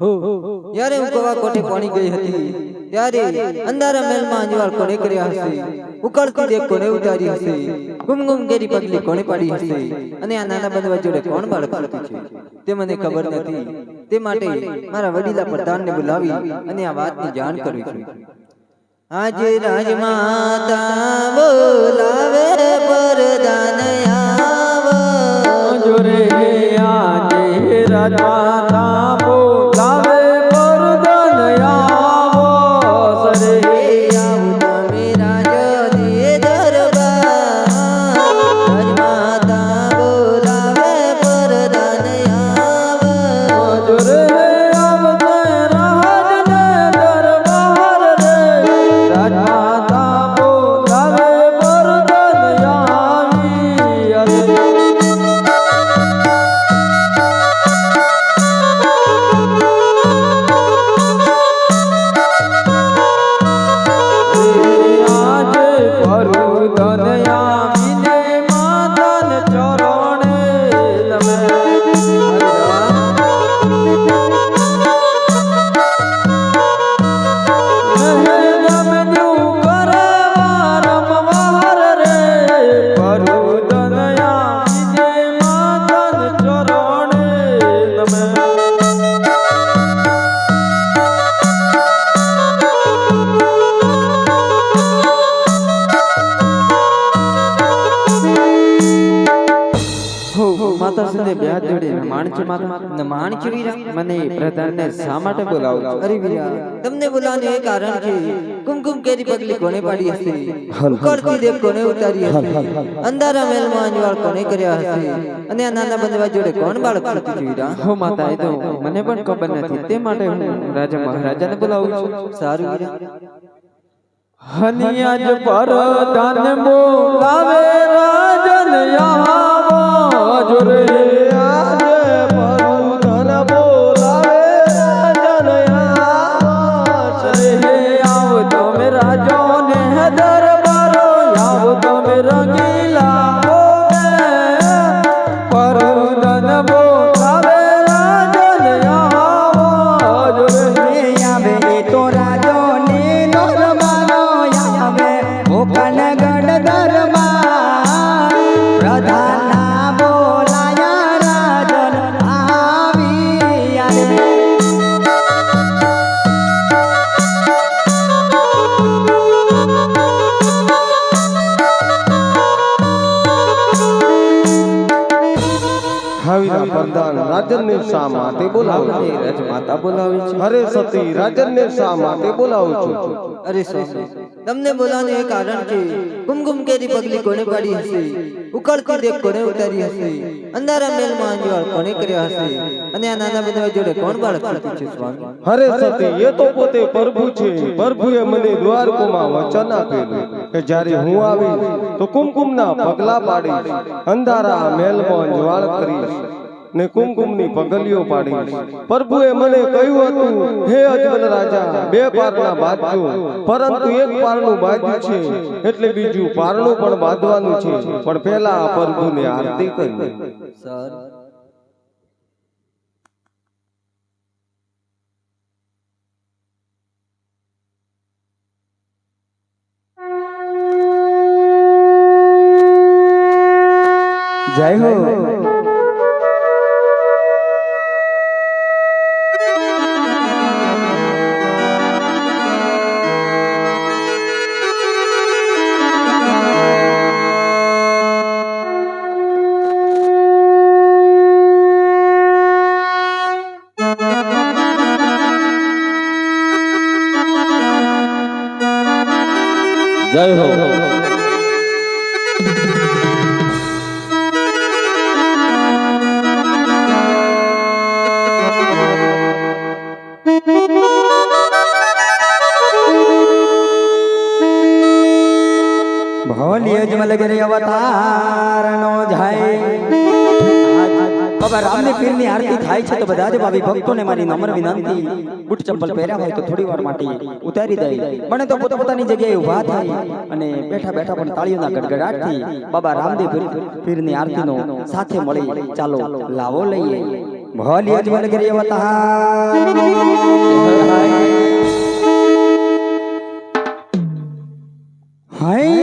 હો જ્યારે હું કવા કોઠે પાણી ગઈ હતી. ત્યારે અંધારા મહેલમાં અંજવાળ કોને કર્યા હશે? ઉકળતી દેખ કોને ઉતારી હશે. ગુમગુમ કેરી પગલી કોને પાડી હશે? અને આ નાના બંધવા જોડે કોણ બાળક કરતું છે? તે મને ખબર નથી. તે માટે મારા વડીલા પ્રધાનને બોલાવી અને આ વાતની જાણ કરવી છે. આજે રાજમાતા બોલાવે પરદાન આવો. જોરે આજે રાજા જોડીને માણચી માતા? ન માણકી વીરા? મને પ્રધાનને શા માટે બોલાવો અરે વીરા તમને બોલાવવાનું એ કારણ છે કુમકુમ કેરી પગલી કોને પાડી હશે? ઉકળતી દેવ કોને ઉતારી હશે? અંધારા મહેલમાં અંજવાળ કોને કર્યા હશે? અને આ નાના બંધવા જોડે કોણ બાળક કરતું વીરા? હો માતા એ તો મને પણ ખબર નથી. તે માટે હું રાજા મહારાજાને બોલાવું છું. સારું વીરા. હનિયાજ પરદાન બોલાવે રાજન આવો જોરે પ્રધાન રાજનને શા માટે બોલાવો રાજમાતા બોલાવે છે? અરે સતી રાજનને શા માટે બોલાવું છું? અરે સ્વામી તમને બોલાવવાનું એ કારણ છે કુમકુમ કેરી પગલી કોને પાડી હશે? ઉકળતી દેખ કોને ઉતારી હશે? અંધારા મહેલમાં અંજવાળ કોને કર્યા હશે? અને આ નાના બંધવા જોડે કોણ બાળક કરતું છે સ્વામી? અરે સતી એ તો પોતે પ્રભુ છે. પ્રભુએ મને દ્વારકોમાં વચન આપેલું કે જ્યારે હું આવીશ તો કુમકુમના પગલા પાડીશ. અંધારા મહેલમાં જ્વાળ કરીશ. ને કુમકુમની પગલીઓ પાડી. પ્રભુએ મને કહ્યું હતું હે અજમલ રાજા બે પારના બાંધજો પરંતુ એક પારનું બાંધ્યું છે એટલે બીજું પારણું પણ બાંધવાનું છે. પણ પહેલા આ પ્રભુને આરતી કરી. સારું. જય હો. જય હો. ભોલિયજ મલગરી ગરે અવતાર નો જાય. બાબા રામદેવ પીરની આરતી થાય છે તો બધા જ ભાવી ભક્તોને મારી નમ્ર વિનંતી. બૂટ ચંપલ પહેર્યા હોય તો થોડી વાર માટે ઉતારી દઈ. મને તો પોતપોતાની જગ્યાએ ઊભા થાય અને બેઠા બેઠા પણ તાળીઓના ગડગડાટથી બાબા રામદેવ પીરની આરતીનો સાથે મળી ચાલો લાવો લઈએ. ભલી અજવલ કરીએ વતા હાય.